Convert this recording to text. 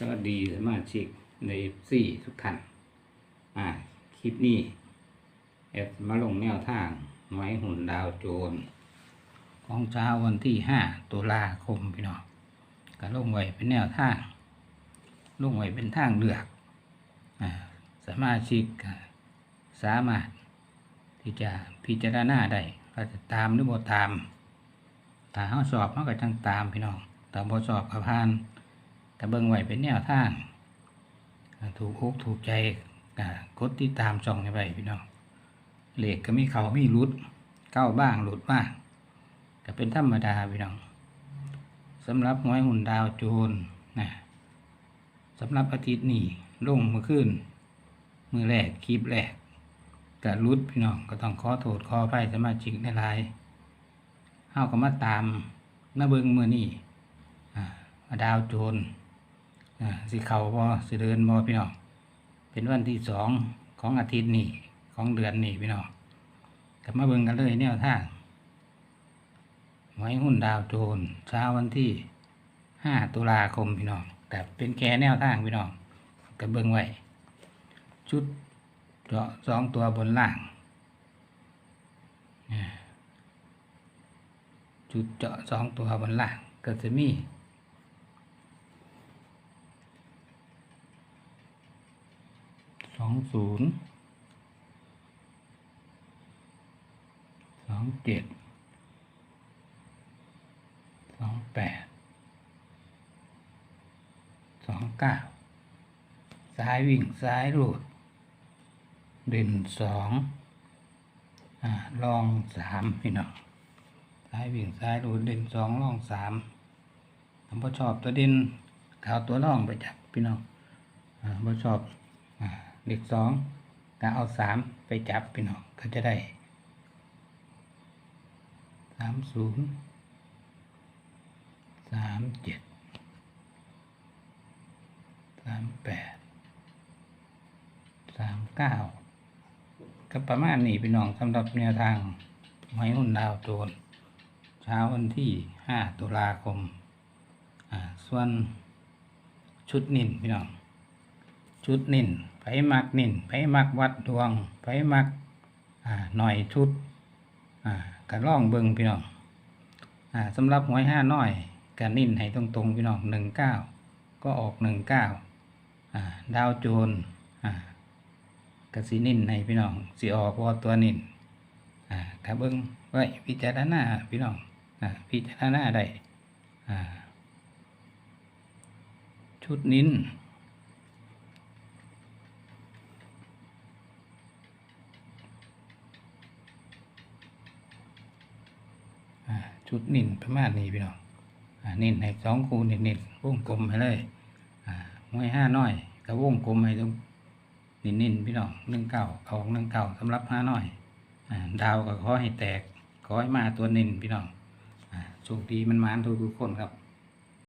สวัสดีสมาชิกในสี่ทุกท่าน อ่า คลิปนี้แอดมาลงแนวทางไว้หุ่นดาวโจร ของเช้าวันที่ห้าตุลาคมพี่น้องก็ลงไว้เป็นแนวทาง ลงไว้เป็นทางเลือก อ่า สมาชิกสามารถที่จะพิจารณาได้ว่าจะตามหรือบ่ตาม ถ้าเขาสอบเขาก็จังตามพี่น้องแต่บ่สอบกับพาน แต่เบิ่งไหวเป็นแนวทางอ่าถูกอกถูกใจก็กดติดตามช่องไว้พี่น้องเหล็กก็มีเขามีรุดเข้าบ้างหลุดบ้างก็เป็นธรรมดาพี่น้องสำหรับหวยหุ่นดาวโจรนะสำหรับอาทิตย์นี้ลงมื่อคืนมือแรกคลิปแรกก็รุดพี่น้องก็ต้องขอโทษขออภัยสมาชิกในไลน์เฮาก็มาตามหน้าเบิงมือนี่อดาวโจร สิเขาบ่สิเดินบ่พี่น้องเป็นวันที่สองของอาทิตย์นี้ของเดือนนี้พี่น้องกลับมาเบิ่งกันเลยแนวทางไว้หุ้นดาวโจรเช้าวันที่ห้าตุลาคมพี่น้องแต่เป็นแค่แนวทางพี่น้องก็เบิ่งไว้ชุดเจาะสองตัวบนล่างจุดเจาะสองตัวบนล่างก็จะมี องศูนย์สองเจ็ดสองแปดสองเก้าซ้ายวิ่งซ้ายรูดเด่นสองอ่าลองสามพี่น้องซ้ายวิ่งซ้ายรูดเด่นสองร่องสามผมพอชอบตัวเด่นขาวตัวร่องไปจับพี่น้องอ่าพอชอบอ่า เด็กสองก็เอาสามไปจับพี่น้องก็จะได้สามศูนย์สามเจ็ดสามแปดสามเก้าก็ประมาณนี้พี่น้องสำหรับแนวทางไม้หุ่นดาวโจรเช้าวันที่ห้าตุลาคม อ่า ส่วนชุดนินพี่น้อง ชุดนิ่นไผมักนิ่นไผมักวัดดวงไผมักหน่อยชุดกันล่องเบิงพี่น้องอ่าสำหรับหวยห้าน้อยกันนิ่นให้ตรงๆพี่น้องหนึ่งเก้าก็ออกหนึ่งเก้าดาวโจรอ่ากสินิ่นให้พี่น้องสิออกว่าตัวนิ่นอ่าถ้าเบิ้งไว้พิจารณาพี่น้องอพิจารณาได้ชุดนิ้น ชุดนิ่นประมาณนี้พี่น้องอ่านิ่นให้สองคูนินนิ่นวงกลมให้เลยอ่ามวยห้าน้อยก็วงกลมให้ตรงนิ่นนิ่นพี่น้องหนึ่งเก้าออกหนึ่งเก้าสำหรับห้าน้อยอ่าดาวก็ขอให้แตกขอให้มาตัวนินพี่น้องอ่าโชคดีมันมานทุกทุกๆคนครับ